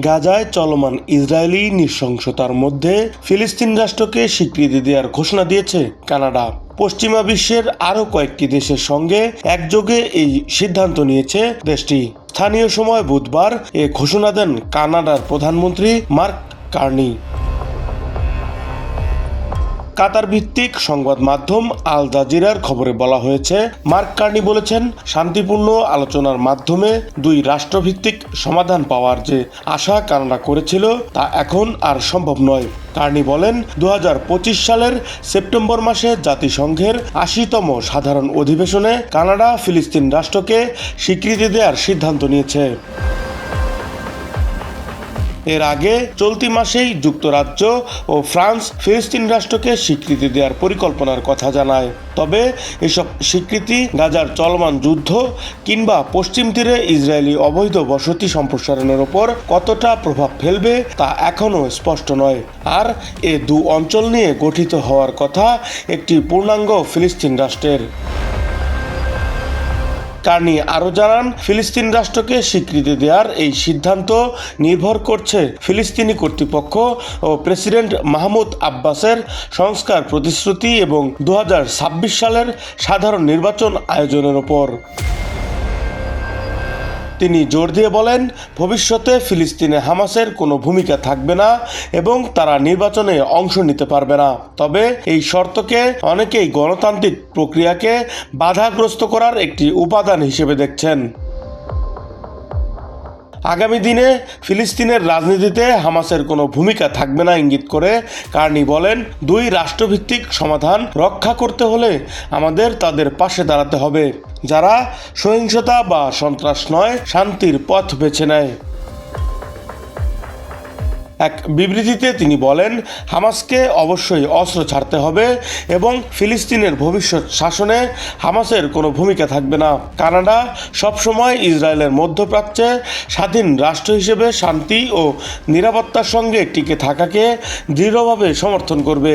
গাজায় চলমান ইসরায়েলি নৃশংসতার মধ্যে ফিলিস্তিন রাষ্ট্রকে স্বীকৃতি দেওয়ার ঘোষণা দিয়েছে কানাডা। পশ্চিমা বিশ্বের আরও কয়েকটি দেশের সঙ্গে একযোগে এই সিদ্ধান্ত নিয়েছে দেশটি। স্থানীয় সময় বুধবার এ ঘোষণা দেন কানাডার প্রধানমন্ত্রী মার্ক কার্নি। কাতার ভিত্তিক সংবাদ মাধ্যম আল জাজিরার খবরে বলা হয়েছে, মার্ক কার্নি বলেছেন, শান্তিপূর্ণ আলোচনার মাধ্যমে দুই রাষ্ট্রভিত্তিক সমাধান পাওয়ার যে আশা কানাডা করেছিল তা এখন আর সম্ভব নয়। কার্নি বলেন দু হাজার পঁচিশ সালের সেপ্টেম্বর মাসে জাতিসংঘের আশিতম সাধারণ অধিবেশনে কানাডা ফিলিস্তিন রাষ্ট্রকে স্বীকৃতি দেওয়ার সিদ্ধান্ত নিয়েছে। এর আগে চলতি মাসেই যুক্তরাজ্য ও ফ্রান্স ফিলিস্তিন রাষ্ট্রকে স্বীকৃতি দেওয়ার পরিকল্পনার কথা জানায়। তবে এসব স্বীকৃতি গাজার চলমান যুদ্ধ কিংবা পশ্চিম তীরে ইসরায়েলি অবৈধ বসতি সম্প্রসারণের ওপর কতটা প্রভাব ফেলবে তা এখনও স্পষ্ট নয়। আর এ দু অঞ্চল নিয়ে গঠিত হওয়ার কথা একটি পূর্ণাঙ্গ ফিলিস্তিন রাষ্ট্রের। কার্নি আরও জানান, ফিলিস্তিন রাষ্ট্রকে স্বীকৃতি দেওয়ার এই সিদ্ধান্ত নির্ভর করছে ফিলিস্তিনি কর্তৃপক্ষ ও প্রেসিডেন্ট মাহমুদ আব্বাসের সংস্কার প্রতিশ্রুতি এবং দু হাজার ছাব্বিশ সালের সাধারণ নির্বাচন আয়োজনের ওপর। তিনি জোর দিয়ে বলেন, ভবিষ্যতে ফিলিস্তিনে হামাসের কোনো ভূমিকা থাকবে না এবং তারা নির্বাচনে অংশ নিতে পারবে না। তবে এই শর্তকে অনেকেই গণতান্ত্রিক প্রক্রিয়াকে বাধাগ্রস্ত করার একটি উপাদান হিসেবে দেখছেন। আগামী দিনে ফিলিস্তিনের রাজনীতিতে হামাসের কোনো ভূমিকা থাকবে না, ইঙ্গিত করে কার্নি বলেন, দুই রাষ্ট্রভিত্তিক সমাধান রক্ষা করতে হলে আমাদের তাদের পাশে দাঁড়াতে হবে, যারা সহিংসতা বা সন্ত্রাস নয়, শান্তির পথ বেছে নেয়। এক বিবৃতিতে তিনি বলেন, হামাসকে অবশ্যই অস্ত্র ছাড়তে হবে এবং ফিলিস্তিনের ভবিষ্যৎ শাসনে হামাসের কোনো ভূমিকা থাকবে না। কানাডা সবসময় ইসরায়েলের মধ্যপ্রাচ্যে স্বাধীন রাষ্ট্র হিসেবে শান্তি ও নিরাপত্তার সঙ্গে টিকে থাকাকে দৃঢ়ভাবে সমর্থন করবে।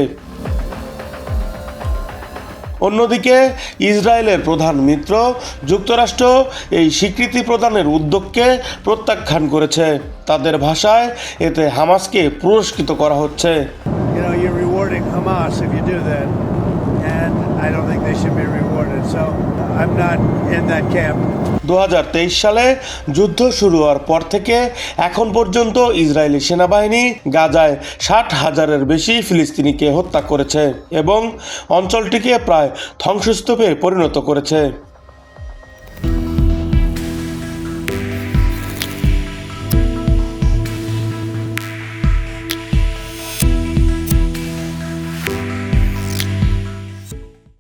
অন্যদিকে ইসরায়েলের প্রধান মিত্র যুক্তরাষ্ট্র এই স্বীকৃতি প্রদানের উদ্যোগকে প্রত্যাখ্যান করেছে। তাদের ভাষায় এতে হামাসকে পুরস্কৃত করা হচ্ছে। And I don't think they should be rewarded. So I'm not in that camp. দু হাজার তেইশ সালে যুদ্ধ শুরু হওয়ার পর থেকে এখন পর্যন্ত ইসরায়েলি সেনাবাহিনী গাজায় ষাট হাজারের বেশি ফিলিস্তিনিকে হত্যা করেছে এবং অঞ্চলটিকে প্রায় ধ্বংসস্তূপে পরিণত করেছে